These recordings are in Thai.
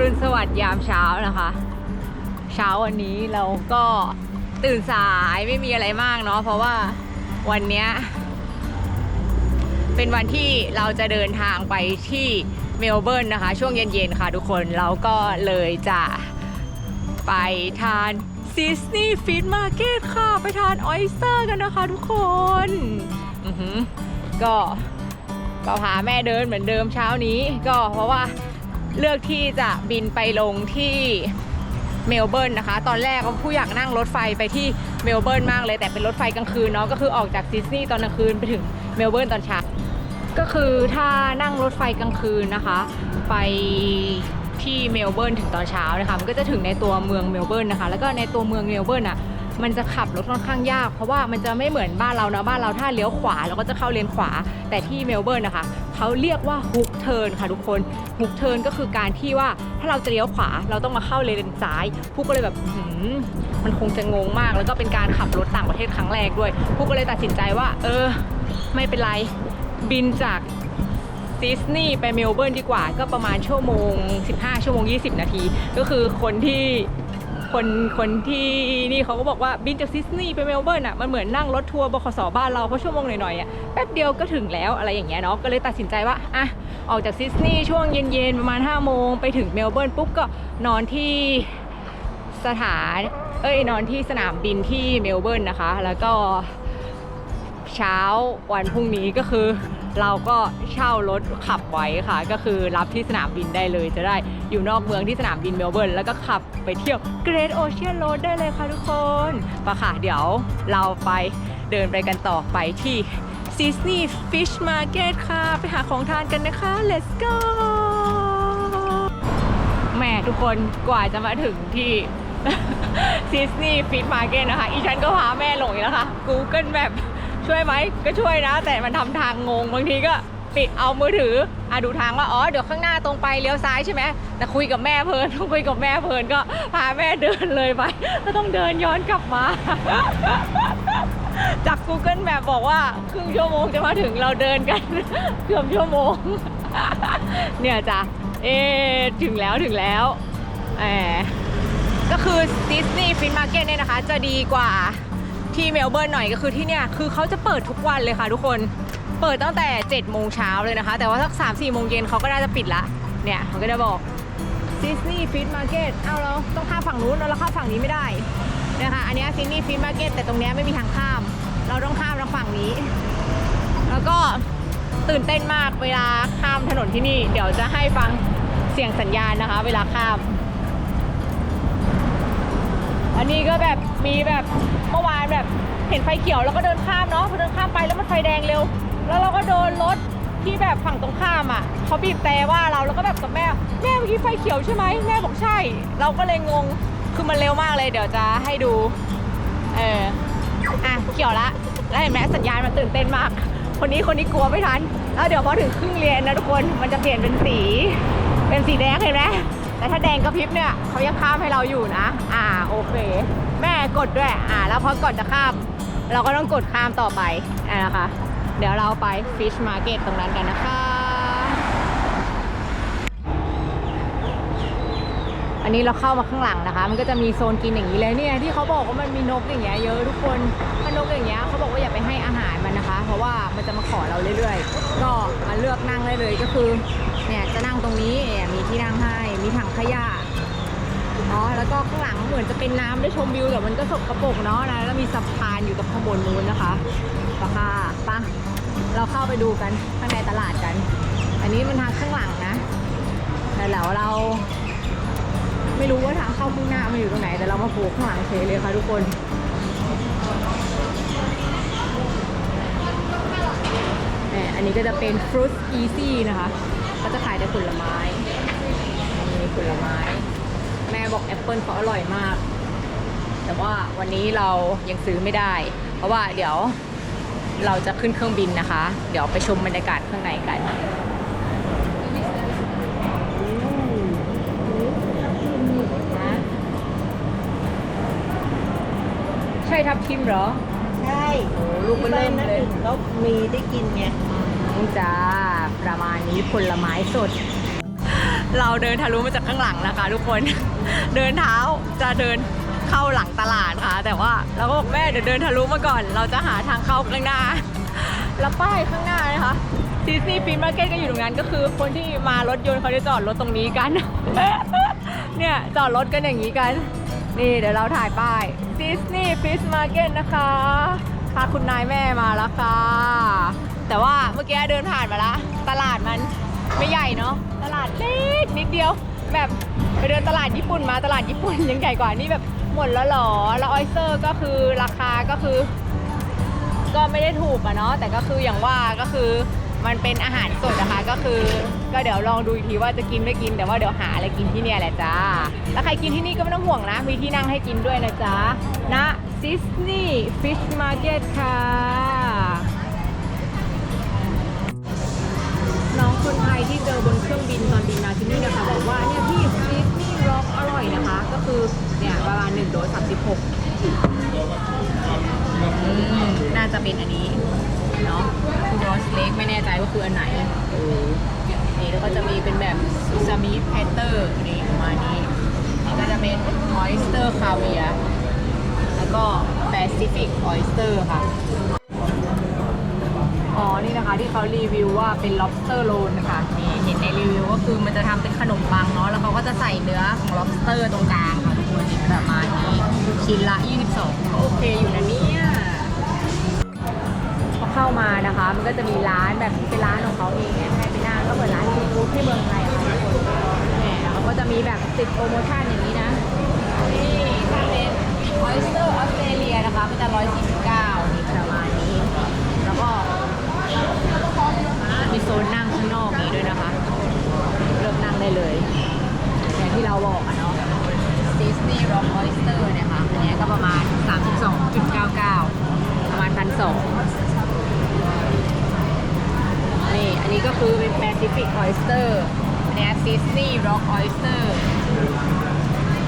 รุณสวัสดิ์ยามเช้านะคะ เช้าวันนี้เราก็ตื่นสายไม่มีอะไรมากเนาะเพราะว่าวันเนี้ยเป็นวันที่เราจะเดินทางไปที่เมลเบิร์นนะคะ ช่วงเย็นๆค่ะทุกคนเราก็เลยจะไปทานซิสนีย์ฟิตมาร์เก็ตค่ะ ไปทานออยสเตอร์กันนะคะทุกคนก็ก็พาแม่เดินเหมือนเดิมเช้านี้ ก็เพราะว่า เลือกที่จะบินไปลงที่เมลเบิร์นนะคะ ตอนแรกผู้อยากนั่งรถไฟไปที่เมลเบิร์นมากเลย แต่เป็นรถไฟกลางคืนเนาะก็คือออกจากซิดนีย์ตอนกลางคืนไปถึงเมลเบิร์นตอนเช้าก็คือถ้านั่งรถไฟกลางคืนนะคะ ไปที่เมลเบิร์นถึงตอนเช้านะคะมันก็จะถึงในตัวเมืองเมลเบิร์นนะคะ แล้วก็ในตัวเมืองเมลเบิร์นอะ มันจะขับรถค่อนข้างยาก เพราะว่ามันจะไม่เหมือนบ้านเราเนาะบ้านเราถ้าเลี้ยวขวาเราก็จะเข้าเลนขวา แต่ที่เมลเบิร์นนะคะเขาเรียกว่าฮุกเทิร์นค่ะทุกคนฮุกเทิร์นก็คือการที่ว่าถ้าเราจะเลี้ยวขวาเราต้องมาเข้าเลนซ้ายผู้ก็เลยแบบมันคงจะงงมาก แล้วก็เป็นการขับรถต่างประเทศครั้งแรกด้วยผู้ก็เลยตัดสินใจว่า เออ ไม่เป็นไรบินจากซิดนีย์ไปเมลเบิร์นดีกว่า ก็ประมาณชั่วโมง 15 ชั่วโมง 20 นาที ก็คือคนที่ คนคนที่นี่เขาก็บอกว่าบินจากซิดนีย์ไปเมลเบิร์นอะมันเหมือนนั่งรถทัวร์บขสบ้านเราเพราะชั่วโมงหน่อยๆอะแป๊บเดียวก็ถึงแล้วอะไรอย่างเงี้ยเนาะก็เลยตัดสินใจว่าอะออกจากซิดนีย์ช่วงเย็นๆประมาณ5โมงไปถึงเมลเบิร์นปุ๊บก็นอนที่สถานเอ้ยนอนที่สนามบินที่เมลเบิร์นนะคะ แล้วก็เช้าวันพรุ่งนี้ก็คือ เราก็เช่ารถขับไว้ค่ะ ก็คือรับที่สนามบินได้เลย จะได้อยู่นอกเมืองที่สนามบินเมลเบิร์นแล้วก็ขับไปเที่ยว Great Ocean Road ได้เลยค่ะทุกคนปะค่ะเดี๋ยวเราไปเดินไปกันต่อไปที่ Disney Fish Market ค่ะ ไปหาของทานกันนะคะ let's go แม่ทุกคนกว่าจะมาถึงที่ซิสนีย์ฟิตมาร์เก็ตนะคะ อีฉันก็พาแม่หลงอีกแล้วค่ะ Google Map ช่วยไหมก็ช่วยนะ แต่มันทำทางงงบางทีก็ปิดเอามือถืออะดูทางว่าอ๋อเดี๋ยวข้างหน้าตรงไปเลี้ยวซ้ายใช่ไหมแต่คุยกับแม่เพลินคุยกับแม่เพลินก็พาแม่เดินเลยไปก็ต้องเดินย้อนกลับมาจาก Google Map บอกว่าครึ่งชั่วโมงจะมาถึงเราเดินกันเกือบชั่วโมง เนี่ยจ้ะเอ๊ถึงแล้วถึงแล้วแหมก็คือดิสนีย์ฟินมาร์เก็ตเนี่ยนะคะ จะดีกว่า ที่เมลเบิร์นหน่อยก็คือที่เนี่ยคือเขาจะเปิดทุกวันเลยค่ะทุกคนเปิดตั้งแต่7โมงเช้าเลยนะคะ แต่ว่าสัก3 4โมงเย็นเขาก็น่าจะปิดละเนี่ยเขาก็จะบอกดิสนีย์ฟินมาร์เก็ตเอาเราต้องข้ามฝั่งนู้นแล้วเราข้ามฝั่งนี้ไม่ได้นะคะอันนี้ดิสนีย์ฟินมาร์เก็ตแต่ตรงเนี้ยไม่มีทางข้าม เราต้องข้ามทางฝั่งนี้ แล้วก็ตื่นเต้นมากเวลาข้ามถนนที่นี่ เดี๋ยวจะให้ฟังเสียงสัญญาณนะคะ เวลาข้าม อันนี้ก็แบบมีแบบ เมื่อวานแบบเห็นไฟเขียวแล้วก็เดินข้ามเนาะพอเดินข้ามไปแล้วมันไฟแดงเร็ว แล้วเราก็โดนรถที่แบบฝั่งตรงข้ามอะเขาบีบแต่ว่าเราแล้วก็แบบกับแม่แม่เมื่อกี้ไฟเขียวใช่ไหมแม่บอกใช่ เราก็เลยงงคือมันเร็วมากเลยเดี๋ยวจะให้ดูเอออะเขียวละแล้วเห็นไหมสัญญาณมันตื่นเต้นมาก คนนี้คนนี้กลัวไม่ทันแล้วเดี๋ยวพอถึงครึ่งเลนนะทุกคนมันจะเปลี่ยนเป็นสี เป็นสีแดงเห็นไหมแต่ถ้าแดงกระพริบเนี่ยเขายังข้ามให้เราอยู่นะ อ่าโอเค แม่กดด้วย อ่า แล้วพอก่อนจะข้าม เราก็ต้องกดข้ามต่อไปอ่านะคะ เดี๋ยวเราไป Fish Market ตตรงนั้นกันนะคะ อันนี้เราเข้ามาข้างหลังนะคะ มันก็จะมีโซนกินอย่างนี้เลยเนี่ยที่เขาบอกว่ามันมีนกอย่างเงี้ยเยอะทุกคนถ้านกอย่างเงี้ยเขาบอกว่าอย่าไปให้อาหารมันนะคะ เพราะว่ามันจะมาขอเราเรื่อยๆ ก็มาเลือกนั่งได้เลยก็คือเนี่ยจะนั่งตรงนี้มีที่นั่งให้มีถังขยะเนาะแล้วก็างหลังเหมือนจะเป็นน้ำได้ชมวิวแต่มันก็สกปรกเนาะนะแล้วมีสะพานอยู่ตรงข้างบนนู้นนะคะปะค่ะปะเราเข้าไปดูกันข้างในตลาดกัน อันนี้มันทางข้างหลังนะแล้วเรา ไม่รู้ว่าทางเข้าข้างหน้ามันอยู่ตรงไหนแต่เรามาโผล่ข้างหลังเฉยเลยค่ะทุกคนแหมอันนี้ก็จะเป็น Fruit Easy นะคะ ก็จะขายแต่ผลไม้มีผลไม้ แม่บอกแอปเปิลเขาอร่อยมาก แต่ว่าวันนี้เรายังซื้อไม่ได้ เพราะว่าเดี๋ยวเราจะขึ้นเครื่องบินนะคะ เดี๋ยวไปชมบรรยากาศข้างในกันนะใช่ทับทิมเหรอ ใช่โอ้ลูกเบอร์เริ่มที่บ้านเลยนะถึงก็มีได้กินไงนี่จ้าประมาณนี้ผลไม้สด เราเดินทะลุมาจากข้างหลังนะคะ ทุกคน เดินเท้าจะเดินเข้าหลังตลาดค่ะ แต่ว่าเราก็บอกแม่เดี๋ยวเดินทะลุมาก่อน เราจะหาทางเข้าข้างหน้า แล้วป้ายข้างหน้านะคะซีซีฟินมาร์เก็ตก็อยู่ตรงนั้นก็คือคนที่มารถยนต์เขาจะจอดรถตรงนี้กัน เนี่ยจอดรถกันอย่างนี้กัน นี่เดี๋ยวเราถ่ายป้ายดิสนีย์ฟิชมาร์เก็ตนะคะพาคุณนายแม่มาแล้วค่ะ แต่ว่าเมื่อกี้เดินผ่านมาละตลาดมันไม่ใหญ่เนาะตลาดเล็ก ดเดียว แบบไปเดินตลาดญี่ปุ่นมาตลาดญี่ปุ่นยังใหญ่กว่านี่แบบหมดแล้วหรอ แล้วออยเซอร์ก็คือราคาก็คือ ก็ไม่ได้ถูกอะเนาะ แต่ก็คืออย่างว่าก็คือมันเป็นอาหารสดนะคะก็คือ ก็เดี๋ยวลองดูอีกทีว่าจะกินไม่กิน แต่ว่าเดี๋ยวหาอะไรกินที่เนี่ยแหละจ้า แล้วใครกินที่นี่ก็ไม่ต้องห่วงนะ มีที่นั่งให้กินด้วยนะจ๊ะณซิสนีย์ฟิชมาร์เก็ตค่ะ อบนเครื่องบินตอนบินมาที่นี่นะคะบอกว่าเนี่ยพี่ซิสนีย์ร็อกอร่อยนะคะ ก็คือเนี่ยประมาณ1โดส36อืมน่าจะเป็นอันนี้เนาะคือรอสเล็กไม่แน่ใจว่าคืออันไหนเออนี่แล้วก็จะมีเป็นแบบซูซามิแพตเตอร์นี่ประมาณนี้นี่ก็จะเป็นออยสเตอร์คาเวียแล้วก็แปซิฟิกออยสเตอร์ค่ะอ๋อ นี่นะคะที่เขารีวิวว่าเป็น lobster roll นะคะ เห็นในรีวิวก็คือมันจะทำเป็นขนมปังเนาะแล้วเขาก็จะใส่เนื้อของ lobster ตรงกลางค่ะทุกคนประมาณนี้ชิ้นละ 22ก็โอเคอยู่นะเนี่ยพอเข้ามานะคะ มันก็จะมีร้านแบบเป็นร้านของเขาเองเนี่ยให้ไปนั่งก็เหมือนร้านซีฟู้ดที่เมืองไทยอะค่ะทุกคนแหมเขาก็จะมีแบบติดโปรโมชั่นอย่างนี้นะนี่ถ้าเป็นออยสเตอร์ออสเตรเลียนะคะมันจะ149นี่ประมาณนี้ แล้วก็ มีโซนนั่งข้างนอกนี้ด้วยนะคะเลือกนั่งได้เลย อย่างที่เราบอกอะเนาะ Disney Rock Oyster เนี่ยค่ะอันนี้ก็ประมาณ 32.99 ประมาณพันสองนี่อันนี้ก็คือเป็น Pacific Oyster อันเนี้ย Disney Rock Oyster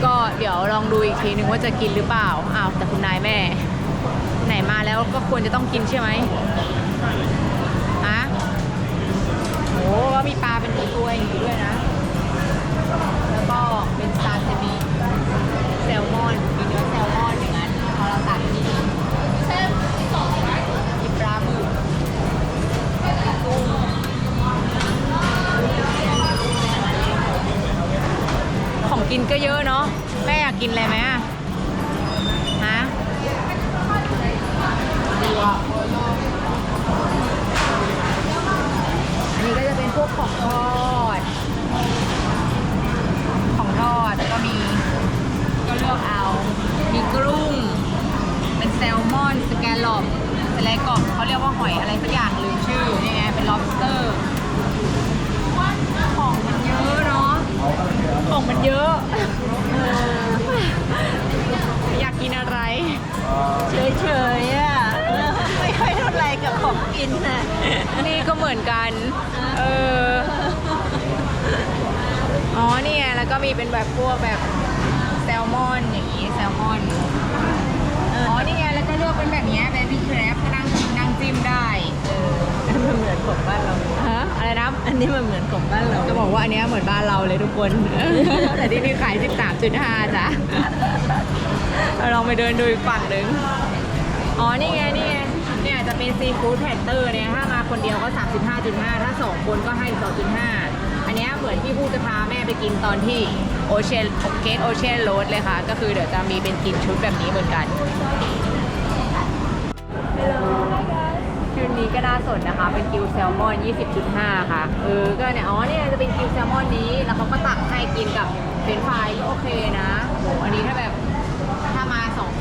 ก็เดี๋ยวลองดูอีกทีนึงว่าจะกินหรือเปล่า อ้าว แต่คุณนายแม่ ไหนมาแล้วก็ควรจะต้องกินใช่ไหม ก็มีปลาเป็นตัวๆอย่างนี้ด้วยนะ แล้วก็เป็นซาซิมิแซลมอนมีเนื้อแซลมอนอย่างนั้นพอเราตัดนี่มีปลาหมึกกุ้งของกินก็เยอะเนาะแม่อยากกินอะไรไหมอะฮะอันนี้ก็จะ พวกของทอด ของทอดก็มี ก็เลือกเอา มีกรุ้ง เป็นแซลมอน สแกลลอปสไลกรอบเขาเรียกว่าหอยอะไรสักอย่างลืมชื่อ นี่ไง เป็น lobster มือนกัน เออ อ๋อนี่ไงแล้วก็มีเป็นแบบพวกแบบแซลมอนอย่างนี้แซลมอน อ๋อนี่ไงแล้วก็เลือกเป็นแบบเนี้เบบี้แครบนั่งนั่งจิ้มได้เออมันเหมือนของบ้านเรา ฮะ อะไรนะ อันนี้มันเหมือนของบ้านเรา จะบอกว่าอันเนี้ยเหมือนบ้านเราเลยทุกคน แต่ที่นี่ขาย 13.5จ้ะเราลองไปเดินดูอีกฝั่งหนึ่งอ๋อนี่ไงนี่ไง เนี่ยจะเป็นซีฟู้ดแพนเตอร์เนี่ยถ้ามาคนเดียวก็ 35.5 ถ้า 2 คนก็ให้ 2.5 อันนี้เหมือนที่พูดจะพาแม่ไปกินตอนที่โอเชียนเกตโอเชียนโรดเลยค่ะ ก็คือเดี๋ยวจะมีเป็นกินชุดแบบนี้เหมือนกันชุดนี้ก็น่าสนนะคะ เป็นกิวแซลมอน 20.5 ค่ะ เออ ก็เนี่ย อ๋อ เนี่ยจะเป็นกิวแซลมอนนี้ แล้วเขาก็ตักให้กินกับเฟรนฟรายก็โอเคนะโหอันนี้ถ้าแบบ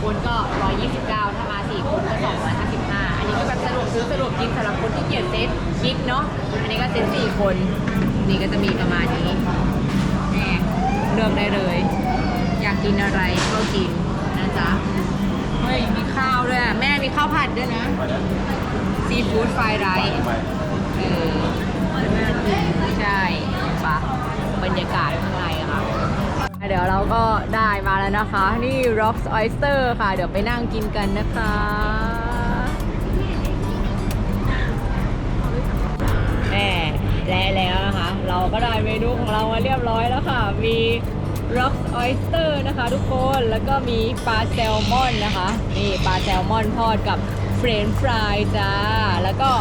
คนก็ 129 ถ้ามา 4 คนก็255 อันนี้ก็แบบสะดวกซื้อสะดวกกินสำหรับคนที่เกียจเซตบิ๊กเนาะ อันนี้ก็เซต4 คน นี่ก็จะมีประมาณนี้แน่เลือกได้เลย อยากกินอะไรก็กินนะจ๊ะ เฮ้ย มีข้าวด้วยอะแม่มีข้าวผัดด้วยนะ ซีฟู้ดไฟไรซ์เออใช่ปะบรรยากาศข้างในอะค่ะ เดี๋ยวเราก็ได้มาแล้วนะคะ นี่ Rocks Oyster ค่ะ เดี๋ยวไปนั่งกินกันนะคะ แหมและแล้วนะคะ เราก็ได้เมนูของเรามาเรียบร้อยแล้วค่ะ มี Rock Oyster นะคะทุกคน แล้วก็มีปลาแซลมอนนะคะ นี่ปลาแซลมอนทอดกับเฟรนช์ฟรายจ้า แล้วก็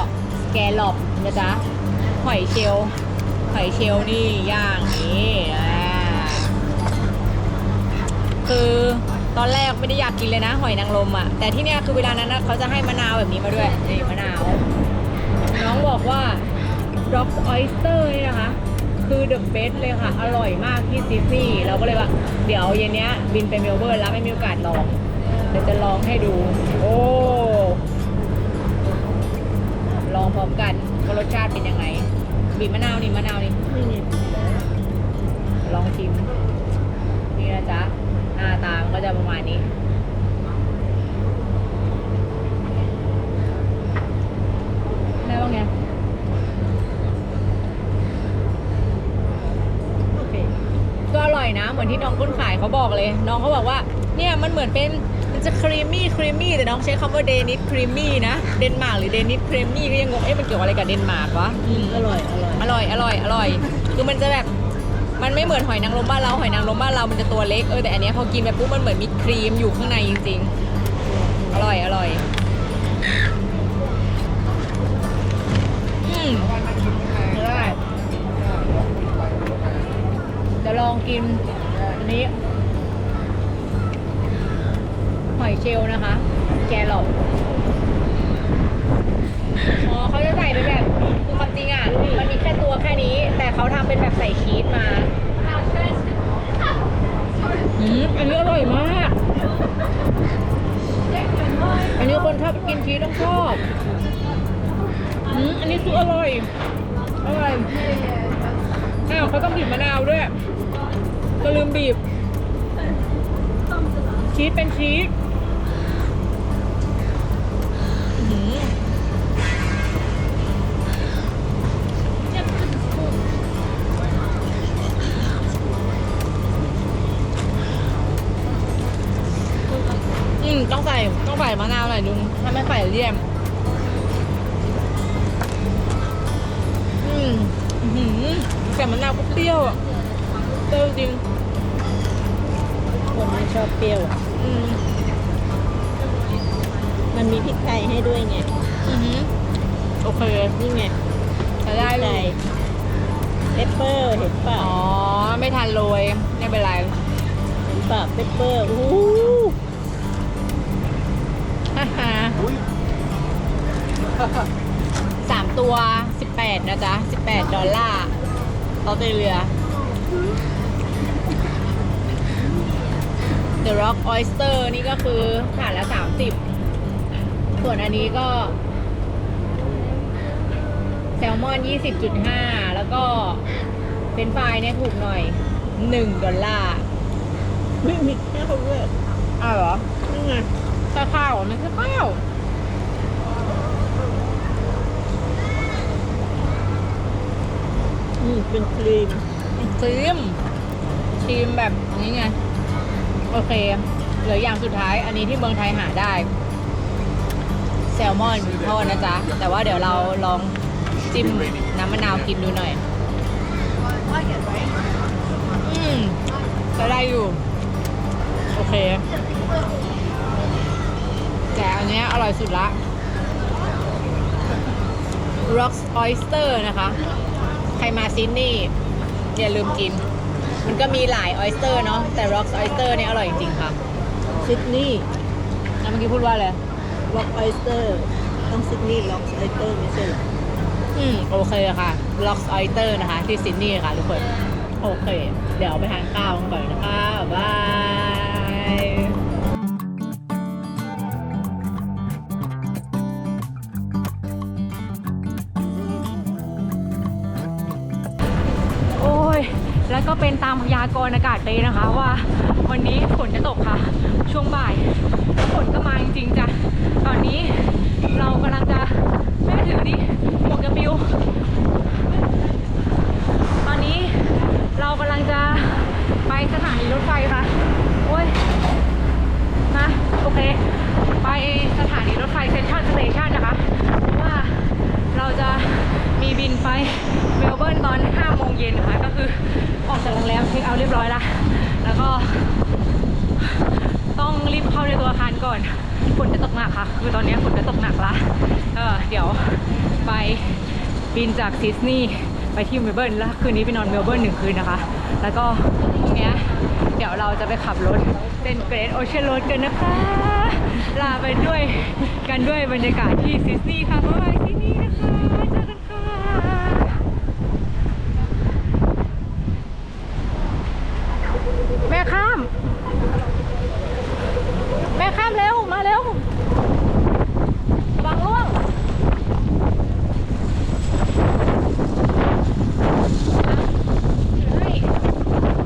แกลลอปนะจ๊ะ หอยเชลหอยเชลนี่ย่างนี้อ่ คือตอนแรกไม่ได้อยากกินเลยนะ หอยนางรมอะแต่ที่เนี่ยคือเวลานั้นนะเขาจะให้มะนาวแบบนี้มาด้วยนี่มะนาว น้องบอกว่า Rock Oyster นี่นะคะ คือ the best เลยค่ะ อร่อยมากที่ซิดนีย์เราก็เลยว่า เดี๋ยวเย็นเนี้ยบินไปเมลเบิร์นแล้วไม่มีโอกาสลองเดี๋ยวจะลองให้ดู โอ้ลองพร้อมกันว่ารสชาติเป็นยังไงบีบมะนาวนี่มะนาวนี่นี่นี่ลองชิมนี่นะจ๊ะห น้าตามันก็จะประมาณนี้ได้บ้างไงโอเคก็อร่อยนะ เหมือนที่น้องคนขายเขาบอกเลย น้องเขาบอกว่า เนี่ยมันเหมือนเป็นมันจะครีมมี่ครีมมี่แต่น้องใช้คำว่าเดนิสครีมมี่นะเดนมาร์กหรือเดนิสครีมมี่ก็ยังงงเอ๊ะมันเกี่ยวอะไรกับเดนมาร์กวะอืมอร่อยอร่อยอร่อยอร่อยอร่อย คือมันจะแบบ มันไม่เหมือนหอยนางรมบ้านเราหอยนางรมบ้านเรา มันจะตัวเล็กเออแต่อันเนี้ยพอกินไปปุ๊บมันเหมือนมีครีมอยู่ข้างในจริง ๆ อร่อยอร่อยอืมได้จะลองกินอันนี้ หอยเชลล์นะคะ แกลลอบอ๋อเขาจะใส่เป็นแบบคือความจริงอะ มันมีแค่ตัวแค่นี้ แต่ เขาทำเป็นแบบใส่ชีสมาอืมอันนี้อร่อยมาก อันนี้คนชอบกินชีสต้องชอบอืมอันนี้คืออร่อย อร่อย อ้าวเขาต้องบีบมะนาวด้วยก็ลืมบีบ ชีสเป็นชีส ถ้าไม่ใส่เลี่ยมอืมอื้อหือแต่มะนาวก็เปรี้ยวอะเปรี้ยวจริงคนไม่ชอบเปรี้ยวอะอืมมันมีพริกไทยให้ด้วยไงอือหือโอเคนี่ไงใช้ได้พริกเลไทยยเปปเปอร์เห็นเปล่าอ๋อ ไม่ทันโรยไม่เป็นไร เห็นเปล่าเปปเปอร์อู้หูฮ่าฮ่า สามตัวสิบแปดนะจ๊ะสิบแปดดอลลาร์ออสเตรเลีย The Rock Oyster นี่ก็คือถาดละสามสิบส่วนอันนี้ก็ แซลมอน20.5แล้วก็เป็นไฟรายเนี่ยถูกหน่อย1ดอลลาร์ไม่มีข้าวด้วยอ้าวเหรอนี่ไงแค่ข้าวเหรอไม่ใช่ข้าว อืมเป็นครีมครีมครีมแบบนี้ไง โอเค เหลืออย่างสุดท้าย อันนี้ที่เมืองไทยหาได้ แซลมอนทอดนะจ๊ะ แต่ว่าเดี๋ยวเราลองจิ้มน้ำมะนาวกินดูหน่อย อืมจะได้อยู่ โอเค แต่อันเนี้ยอร่อยสุดละ Rocks Oyster นะคะ ใครมาซิดนีย์อย่าลืมกิน มันก็มีหลายออยสเตอร์เนาะแต่ Rocks Oyster เนี่ยอร่อยจริงๆค่ะซิดนีย์แล้วเมื่อกี้พูดว่าอะไรล็อกออยสเตอร์ต้องซิดนีย์ล็อกออยสเตอร์ไม่ใช่เหรออืมโอเคค่ะ Rocks Oyster นะคะ ที่ซิดนีย์ค่ะทุกคน โอเค เดี๋ยวไปทานข้าวกันก่อนนะคะบายามพยากรณ์อากาศเลยนะคะ ว่าวันนี้ฝนจะตกค่ะ ช่วงบ่ายฝนก็มาจริงๆจ้ะตอนนี้เรากำลังจะแม่ถือดิหมวกกับบิว ตอนนี้เรากำลังจะไปสถานีรถไฟค่ะโอ้ยนะโอเค ไปส ก่อนฝนจะตกหนักค่ะ คือตอนนี้ฝนจะตกหนักละเออเดี๋ยวไปบินจากซิดนีย์ไปที่เมลเบิร์นแล้วคืนนี้ไปนอนเมลเบิร์นหนึ่งคืนนะคะ แล้วก็พรุ่งนี้เดี๋ยวเราจะไปขับรถเส้นเกรดโอเชียนรถกันนะคะ ลาไปด้วยกันด้วยบรรยากาศที่ซิดนีย์ค่ะบ๊ายบายที่นี่นะคะ เจอกันค่ะ แม่ข้าม แม่ข้ามเร็ว มาเร็วระวังล่วง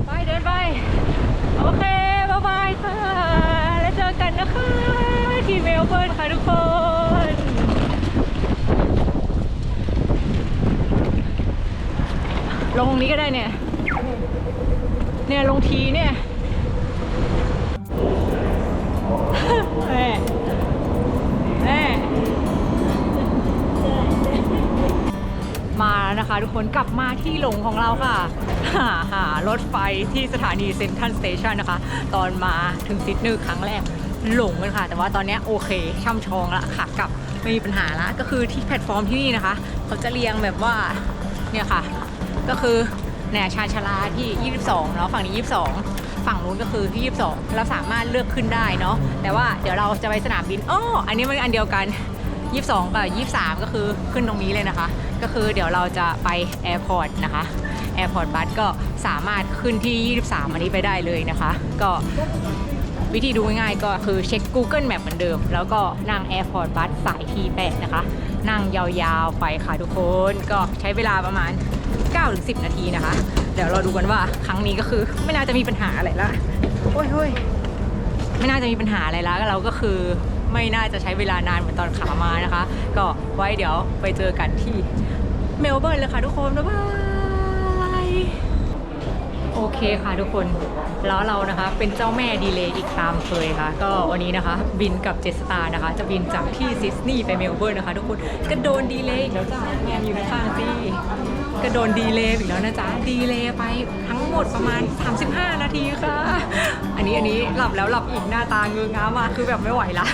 ไปเดินไป โอเค บ๊ายบายค่ะ แล้วเจอกันนะคะ ที่เมลเบิร์นค่ะทุกคน ลงตรงนี้ก็ได้เนี่ย เนี่ยลงทีเนี่ยแม่แม่มาแล้วนะคะทุกคนกลับมาที่หลงของเราค่ะ หาหารถไฟที่สถานีเซ็นทรัลสเตชันนะคะ ตอนมาถึงซิดนีย์ครั้งแรกหลงกันค่ะ แต่ว่าตอนเนี้ยโอเค ช่ำชองละค่ะกลับไม่มีปัญหาละก็คือที่แพลตฟอร์มที่นี่นะคะ เขาจะเรียงแบบว่าเนี่ยค่ะ ก็คือเนี่ยชาชาลาที่ 22เนาะฝั่งนี้ 22 ฝั่งนู้นก็คือที่ 22 เราสามารถเลือกขึ้นได้เนาะแต่ว่าเดี๋ยวเราจะไปสนามบินอ้ออันนี้มันอันเดียวกัน 22 กับ 23 ก็คือขึ้นตรงนี้เลยนะคะ ก็คือเดี๋ยวเราจะไปแอร์พอร์ตนะคะแอร์พอร์ตบัสก็สามารถขึ้นที่ 23 อันนี้ไปได้เลยนะคะ ก็วิธีดูง่ายๆก็คือเช็ค Google Map เหมือนเดิม แล้วก็นั่ง Airport Bus สาย T8 นะคะ นั่งยาวๆไปค่ะทุกคน ก็ใช้เวลาประมาณ 9-10 นาทีนะคะ เดี๋ยวเราดูกันว่าครั้งนี้ก็คือไม่น่าจะมีปัญหาอะไรละโอ้ยโอ้ยไม่น่าจะมีปัญหาอะไรละเราก็คือไม่น่าจะใช้เวลานานเหมือนตอนขามานะคะ ก็ไว้เดี๋ยวไปเจอกันที่เมลเบิร์นเลยค่ะทุกคนบ๊ายบาย โอเคค่ะทุกคนแล้วเรานะคะเป็นเจ้าแม่ดีเลย์อีกตามเคยค่ะ ก็วันนี้นะคะบินกับเจสตานะคะ จะบินจากที่ซิดนีย์ไปเมลเบิร์นนะคะทุกคนก็โดนดีเลย์อีกแล้วจ้าแมอยู่ข้างๆสิก็โดนดีเลย์อีกแล้วนะจ๊ะดีเลย์ไปทั้งหมดประมาณ 35 นาทีค่ะ อันนี้อันนี้หลับแล้วหลับอีกหน้าตาเงื้องามากคือแบบไม่ไหวละ